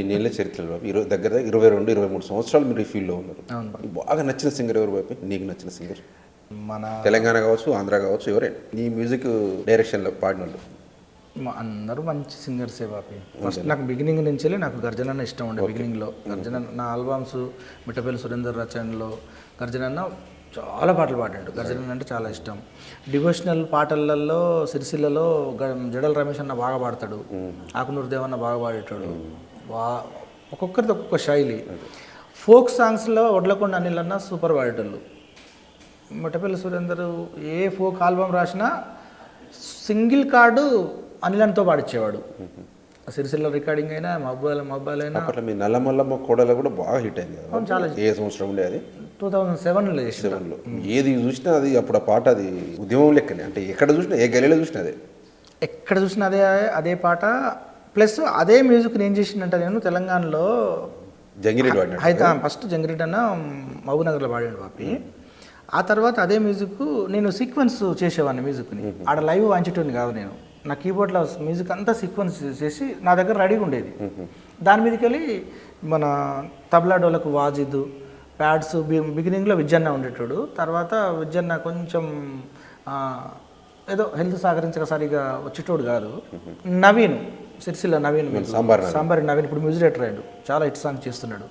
ఇన్నేళ్ళ చరిత్రలో ఇరవై దగ్గర ఇరవై రెండు ఇరవై మూడు సంవత్సరాలు మీరు ఈ ఫీల్డ్లో ఉన్నారు. బాగా నచ్చిన సింగర్ ఎవరు బాబు? నీకు నచ్చిన సింగర్ మన తెలంగాణ కావచ్చు ఆంధ్ర కావచ్చు ఎవరే నీ మ్యూజిక్ డైరెక్షన్లో పాడిన వాళ్ళు మా అందరూ మంచి సింగర్సే బాపి ఫస్ట్ నాకు బిగినింగ్ నుంచి నాకు గర్జన అన్న ఇష్టం ఉండే బిగినింగ్లో గర్జన నా ఆల్బమ్స్ మిట్టపల్లి సురేందర్ రచనలో గర్జన అన్న చాలా పాటలు పాడాడు. గర్జన అంటే చాలా ఇష్టం. డివోషనల్ పాటలలో సిరిసిల్లలో గ- జడల రమేష్ అన్న బాగా పాడతాడు. ఆకునూరు దేవన్న బాగా పాడేటాడు. ఒక్కొక్కరిది ఒక్కొక్క శైలి. ఫోక్ సాంగ్స్లో వడ్లకొండ అనిల్ అన్న సూపర్ పాడేటోళ్ళు మిట్టపల్లి సురేందర్ ఏ ఫోక్ ఆల్బమ్ రాసినా సింగిల్ కార్డు అనిలంతో పాడిచ్చేవాడు. సిరిసిల్ల రికార్డింగ్ అయినా మబ్బాయిల్ మబ్బాయిల్ అయినా అప్పట్లో మీ నల్లమల్లమ్మ కోడలో కూడా బాగా హిట్ అయింది చాలా ఏ సంవత్సరం ఉండే అది? టూ థౌజండ్ సెవెన్లో సెవెన్లో. ఏది చూసినా అది అప్పుడు ఆ పాట అది ఉద్యమం లెక్కనే. అంటే ఎక్కడ చూసినా ఏ గలీలో చూసినా అదే. ఎక్కడ చూసినా అదే అదే పాట. ప్లస్ అదే మ్యూజిక్ నేను చేసిందంటే నేను తెలంగాణలో జంగిరెడ్డి వాడినాడు అయితే ఫస్ట్ జంగిరెడ్డి అన్న మహబూబ్నగర్లో పాడాడు పాపి ఆ తర్వాత అదే మ్యూజిక్ నేను సీక్వెన్స్ చేసేవాడిని మ్యూజిక్ని. ఆడ లైవ్ వాంచేటోని కాదు నేను. నా కీబోర్డ్లో మ్యూజిక్ అంతా సీక్వెన్స్ చేసి నా దగ్గర రెడీగా ఉండేది. దాని మీదకి వెళ్ళి మన తబలా డోలకు వాజిద్ ప్యాడ్స్ బిగినింగ్లో విజ్జన్న ఉండేటోడు. తర్వాత విజ్జన్న కొంచెం ఏదో హెల్త్ సహకరించక సరిగా వచ్చేటోడు కాదు. నవీన్. సిరిసిల్ల నవీన్ సాంబార్ సాంబార్ నవీన్ ఇప్పుడు మ్యూజిక్ డైరెక్టర్ అయ్యాడు. చాలా హిట్ సాంగ్ చేస్తున్నాడు.